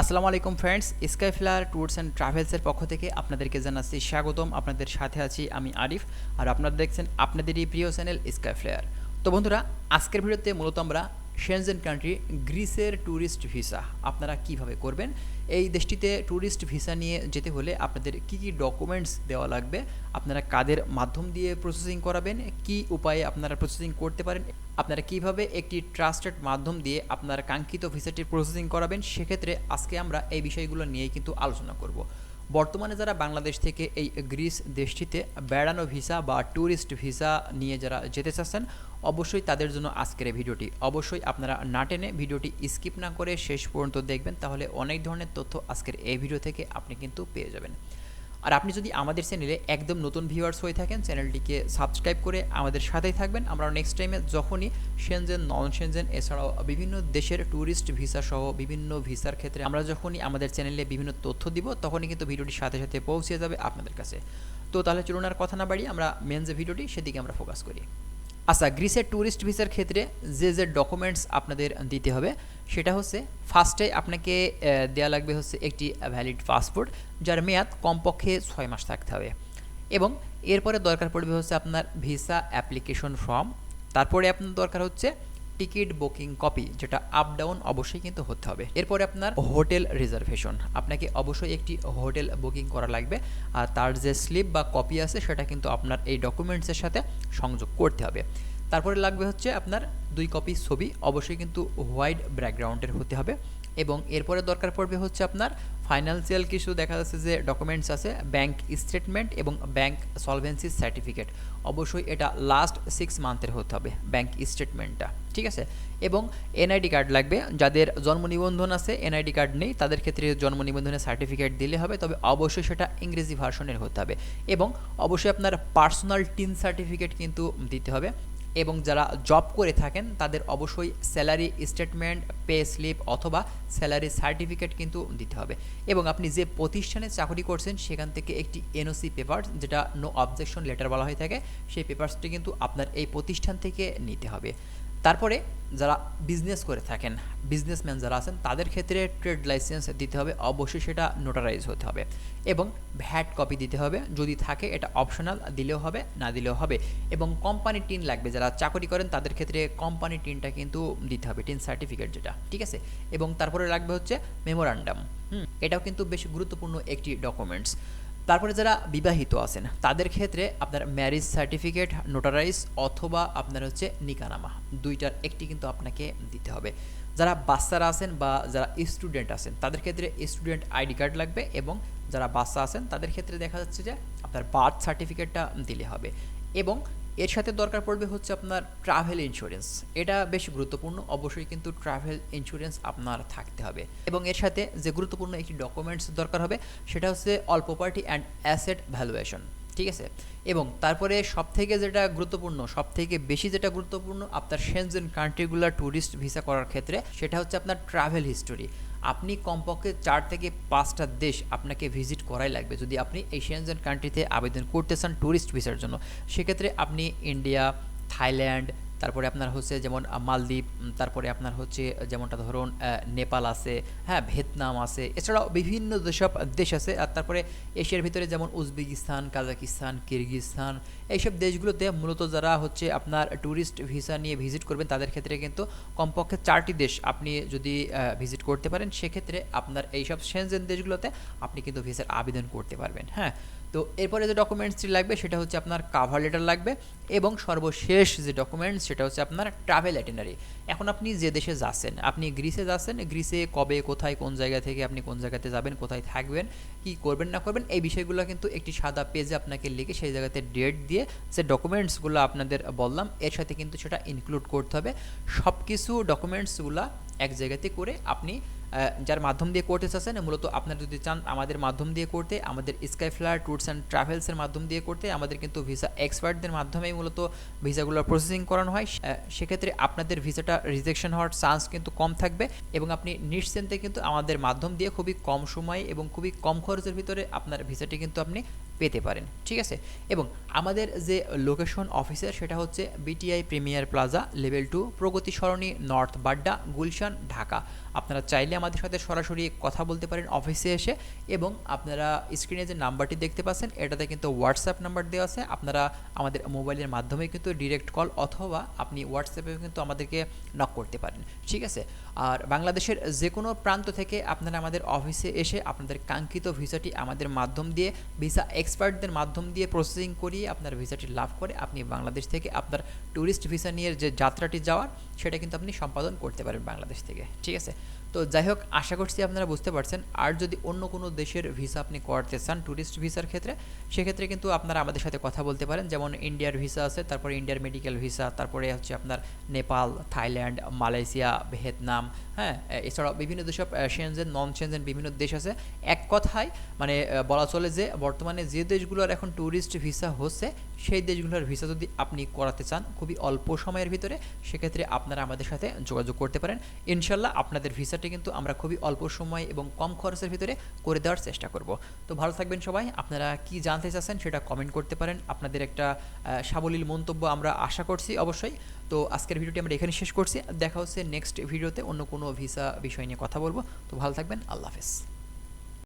আসসালামু আলাইকুম friends Sky Flyer Tours and ট্রাভেলসের পক্ষ থেকে আপনাদেরকে জানাচ্ছি স্বাগতম। আপনাদের সাথে আছি আমি আরিফ আর আপনারা দেখছেন আপনাদেরই প্রিয় চ্যানেল স্কাই ফ্লায়ার তো বন্ধুরা, আজকের ভিডিওতে মূলত আমরা শেনজেন কান্ট্রি গ্রিসের ট্যুরিস্ট ভিসা আপনারা কীভাবে করবেন? এই দেশটিতে ট্যুরিস্ট ভিসা নিয়ে যেতে হলে আপনাদের কি কি ডকুমেন্টস দেওয়া লাগবে? আপনারা কাদের মাধ্যম দিয়ে প্রসেসিং করাবেন? কি উপায়ে আপনারা প্রসেসিং করতে পারেন? আপনারা কীভাবে একটি ট্রাস্টেড মাধ্যম দিয়ে আপনার কাঙ্ক্ষিত ভিসাটির প্রসেসিং করাবেন? সেক্ষেত্রে আজকে আমরা এই বিষয়গুলো নিয়ে কিন্তু আলোচনা করব। বর্তমানে যারা বাংলাদেশ থেকে এই গ্রিস দেশটিতে বেড়ানো ভিসা বা ট্যুরিস্ট ভিসা নিয়ে যারা যেতে চাচ্ছেন, অবশ্যই তাদের জন্য আজকের ভিডিওটি। অবশ্যই আপনারা না টেনে ভিডিওটি স্কিপ না করে শেষ পর্যন্ত দেখবেন, তাহলে অনেক ধরনের তথ্য আজকের এই ভিডিও থেকে আপনি কিন্তু পেয়ে যাবেন। আর আপনি যদি আমাদের চ্যানেলে একদম নতুন ভিউয়ার্স হয়ে থাকেন, চ্যানেলটিকে সাবস্ক্রাইব করে আমাদের সাথেই থাকবেন। আমরা নেক্সট টাইমে যখনই সেনজেন নন সেনজেন এছাড়াও বিভিন্ন দেশের ট্যুরিস্ট ভিসা সহ বিভিন্ন ভিসার ক্ষেত্রে আমরা যখনই আমাদের চ্যানেলে বিভিন্ন তথ্য দিব, তখনই কিন্তু ভিডিওটির সাথে সাথে পৌঁছে যাবে আপনাদের কাছে। তো তাহলে চলুন আর কথা না বাড়িয়ে আমরা মেন যে ভিডিওটি সেদিকে আমরা ফোকাস করি। আচ্ছা গ্রিসের ট্যুরিস্ট ভিসার ক্ষেত্রে যে যে ডকুমেন্টস আপনাদের দিতে হবে, সেটা হচ্ছে ফার্স্টে আপনাকে দেওয়া লাগবে হচ্ছে একটি ভ্যালিড পাসপোর্ট যার মেয়াদ কমপক্ষে ছয় মাস থাকতে হবে। এবং এরপরে দরকার পড়বে হচ্ছে আপনার ভিসা অ্যাপ্লিকেশন ফর্ম তারপরে আপনার দরকার হচ্ছে টিকিট বুকিং কপি, যেটা আপ ডাউন অবশ্যই কিন্তু হতে হবে। এরপরে আপনার হোটেল রিজার্ভেশন। আপনাকে অবশ্যই একটি হোটেল বুকিং করা লাগবে, আর তার যে স্লিপ বা কপি আছে, সেটা কিন্তু আপনার এই ডকুমেন্টসের সাথে সংযোগ করতে হবে। তারপরে লাগবে হচ্ছে আপনার দুই কপি ছবি, অবশ্যই কিন্তু হোয়াইট ব্যাকগ্রাউন্ডের হতে হবে। এবং এরপরে দরকার পড়বে হচ্ছে আপনার ফাইন্যান্সিয়াল কিছু দেখা যাচ্ছে যে ডকুমেন্টস আছে ব্যাংক স্টেটমেন্ট এবং ব্যাংক সলভেন্সি সার্টিফিকেট অবশ্যই এটা লাস্ট সিক্স মান্থের হতে হবে ব্যাংক স্টেটমেন্টটা ঠিক আছে? এবং এনআইডি কার্ড লাগবে। যাদের জন্ম নিবন্ধন আছে এনআইডি কার্ড নেই, তাদের ক্ষেত্রে জন্ম নিবন্ধনের সার্টিফিকেট দিলে হবে, তবে অবশ্যই সেটা ইংরেজি ভার্সনের হতে হবে। এবং অবশ্যই আপনার পার্সোনাল টিন সার্টিফিকেট কিন্তু দিতে হবে। এবং যারা জব করে থাকেন, তাদের অবশ্যই স্যালারি স্টেটমেন্ট পে স্লিপ অথবা স্যালারি সার্টিফিকেট কিন্তু দিতে হবে। এবং আপনি যে প্রতিষ্ঠানে চাকরি করছেন, সেখান থেকে একটি এনওসি পেপার যেটা নো অবজেকশন লেটার বলা হয়ে থাকে, সেই পেপারসটি কিন্তু আপনার এই প্রতিষ্ঠান থেকে নিতে হবে। তারপরে যারা বিজনেস করে থাকেন বিজনেসম্যান যারা আছেন, তাদের ক্ষেত্রে ট্রেড লাইসেন্স দিতে হবে, অবশ্যই সেটা নোটারাইজ হতে হবে এবং ভ্যাট কপি দিতে হবে, যদি থাকে এটা অপশনাল দিলেও হবে, না দিলেও হবে এবং কোম্পানি টিন লাগবে, যারা চাকরি করেন তাদের ক্ষেত্রে কোম্পানি টিনটা কিন্তু দিতে হবে টিন সার্টিফিকেট যেটা, ঠিক আছে? এবং তারপরে লাগবে হচ্ছে মেমোরান্ডাম হুম? এটাও কিন্তু বেশ গুরুত্বপূর্ণ একটি ডকুমেন্টস তারপরে যারা বিবাহিত আছেন, তাদের ক্ষেত্রে আপনার ম্যারেজ সার্টিফিকেট নোটারাইজ অথবা আপনার হচ্ছে নিকানামা, দুইটার একটি কিন্তু আপনাকে দিতে হবে। যারা বাচ্চারা আছেন বা যারা স্টুডেন্ট আছেন, তাদের ক্ষেত্রে স্টুডেন্ট আইডি কার্ড লাগবে এবং যারা বাচ্চা আছেন, তাদের ক্ষেত্রে দেখা যাচ্ছে যে আপনার বার্থ সার্টিফিকেটটা দিলে হবে। এবং এর সাথে দরকার পড়বে হচ্ছে আপনার ট্রাভেল ইন্স্যুরেন্স এটা বেশ গুরুত্বপূর্ণ। অবশ্যই কিন্তু ট্রাভেল ইন্স্যুরেন্স আপনার থাকতে হবে। এবং এর সাথে যে গুরুত্বপূর্ণ একটি ডকুমেন্টস দরকার হবে, সেটা হচ্ছে all property and asset valuation ঠিক আছে? এবং তারপরে সব থেকে যেটা গুরুত্বপূর্ণ সব থেকে বেশি যেটা গুরুত্বপূর্ণ, আপনার সেনজেন কান্ট্রিগুলার ট্যুরিস্ট ভিসা করার ক্ষেত্রে, সেটা হচ্ছে আপনার ট্রাভেল হিস্টোরি আপনি কমপক্ষে চার থেকে পাঁচটা দেশ আপনাকে ভিজিট করাই লাগবে। যদি আপনি এশিয়ান কান্ট্রিতে আবেদন করতে চান ট্যুরিস্ট ভিসার জন্য, সেক্ষেত্রে আপনি ইন্ডিয়া থাইল্যান্ড তারপরে আপনার হচ্ছে যেমন মালদ্বীপ তারপরে আপনার হচ্ছে যেমনটা ধরুন নেপাল আছে হ্যাঁ ভিয়েতনাম আছে, এছাড়াও বিভিন্ন যেসব দেশ আছে, আর তারপরে এশিয়ার ভিতরে যেমন উজবেকিস্তান, কাজাকিস্তান কিরগিস্তান এইসব দেশগুলোতে মূলত যারা হচ্ছে আপনার ট্যুরিস্ট ভিসা নিয়ে ভিজিট করবেন, তাদের ক্ষেত্রে কিন্তু কমপক্ষে চারটি দেশ আপনি যদি ভিজিট করতে পারেন, সেক্ষেত্রে আপনার এইসব সেনজেন দেশগুলোতে আপনি কিন্তু ভিসার আবেদন করতে পারবেন হ্যাঁ। তো এরপরে যে ডকুমেন্টসটি লাগবে সেটা হচ্ছে আপনার কাভার লেটার লাগবে এবং সর্বশেষ যে ডকুমেন্টস সেটা হচ্ছে আপনার ট্রাভেল অ্যাটিনারি এখন আপনি যে দেশে যাচ্ছেন, আপনি গ্রিসে যাচ্ছেন, গ্রিসে কবে, কোথায়, কোন জায়গা থেকে আপনি কোন জায়গাতে যাবেন, কোথায় থাকবেন, কি করবেন, না করবেন, এই বিষয়গুলো কিন্তু একটি সাদা পেজে আপনাকে লিখে সেই জায়গাতে ডেট দিয়ে যে ডকুমেন্টসগুলো আপনাদের বললাম, এর সাথে কিন্তু সেটা ইনক্লুড করতে হবে। সব কিছু ডকুমেন্টসগুলো এক জায়গাতে করে আপনি যার মাধ্যম দিয়ে করতে চাচ্ছেন মূলত আপনারা যদি চান আমাদের মাধ্যম দিয়ে করতে, আমাদের স্কাই ফ্লায়ার ট্যুরস অ্যান্ড ট্রাভেলসের মাধ্যম দিয়ে করতে, আমাদের কিন্তু ভিসা এক্সপার্টদের মাধ্যমেই মূলত ভিসাগুলো প্রসেসিং করানো হয়। সেক্ষেত্রে আপনাদের ভিসাটা রিজেকশন হওয়ার চান্স কিন্তু কম থাকবে এবং আপনি নিশ্চিন্তে কিন্তু আমাদের মাধ্যম দিয়ে খুবই কম সময়ে এবং খুবই কম খরচের ভিতরে আপনার ভিসাটি কিন্তু আপনি পেতে পারেন, ঠিক আছে? এবং আমাদের যে লোকেশন অফিসের সেটা হচ্ছে BTI Premier Plaza level two Pragati Sarani North Badda Gulshan, Dhaka. আপনারা চাইলে আমাদের সাথে সরাসরি কথা বলতে পারেন অফিসে এসে এবং আপনারা স্ক্রিনে যে নাম্বারটি দেখতে পাচ্ছেন, এটাতে কিন্তু হোয়াটসঅ্যাপ নাম্বার দেওয়া আছে। আপনারা আমাদের মোবাইলের মাধ্যমে কিন্তু ডিরেক্ট কল অথবা আপনি হোয়াটসঅ্যাপে কিন্তু আমাদেরকে নক করতে পারেন, ঠিক আছে? আর বাংলাদেশের যে কোনো প্রান্ত থেকে আপনারা আমাদের অফিসে এসে আপনাদের কাঙ্ক্ষিত ভিসাটি আমাদের মাধ্যম দিয়ে ভিসা এক্সপার্টদের মাধ্যম দিয়ে প্রসেসিং করিয়ে আপনার ভিসাটি লাভ করে আপনি বাংলাদেশ থেকে আপনার ট্যুরিস্ট ভিসা নিয়ে যে যাত্রাটি যাওয়ার, সেটা কিন্তু আপনি সম্পাদন করতে পারেন বাংলাদেশ থেকে। ঠিক আছে? তো যাই হোক, আশা করছি আপনারা বুঝতে পারছেন। আর যদি অন্য কোনো দেশের ভিসা আপনি করতে চান ট্যুরিস্ট ভিসার ক্ষেত্রে, সেক্ষেত্রে কিন্তু আপনারা আমাদের সাথে কথা বলতে পারেন। যেমন ইন্ডিয়ার ভিসা আছে, তারপরে ইন্ডিয়ার মেডিকেল ভিসা তারপরে হচ্ছে আপনার নেপাল, থাইল্যান্ড, মালয়েশিয়া, ভিয়েতনাম হ্যাঁ এছাড়াও বিভিন্ন যেসব সেনজেন নন সেনজেন বিভিন্ন দেশ আছে। এক কথায় মানে বলা চলে যে বর্তমানে যে দেশগুলোর এখন ট্যুরিস্ট ভিসা হচ্ছে, সেই দেশগুলোর ভিসা যদি আপনি করাতে চান খুবই অল্প সময়ের ভিতরে, সেক্ষেত্রে আপনারা আমাদের সাথে যোগাযোগ করতে পারেন। ইনশাল্লাহ আপনাদের ভিসাটি কিন্তু আমরা খুবই অল্প সময় এবং কম খরচের ভিতরে করে দেওয়ার চেষ্টা করব। তো ভালো থাকবেন সবাই। আপনারা কি জানতে চাচ্ছেন সেটা কমেন্ট করতে পারেন। আপনাদের একটা সাবলীল মন্তব্য আমরা আশা করছি অবশ্যই। তো আজকের ভিডিওটি আমরা এখানে শেষ করছি। দেখা হচ্ছে নেক্সট ভিডিওতে অন্য কোনো ভিসা বিষয় নিয়ে কথা বলব। তো ভালো থাকবেন। আল্লাহ হাফেজ।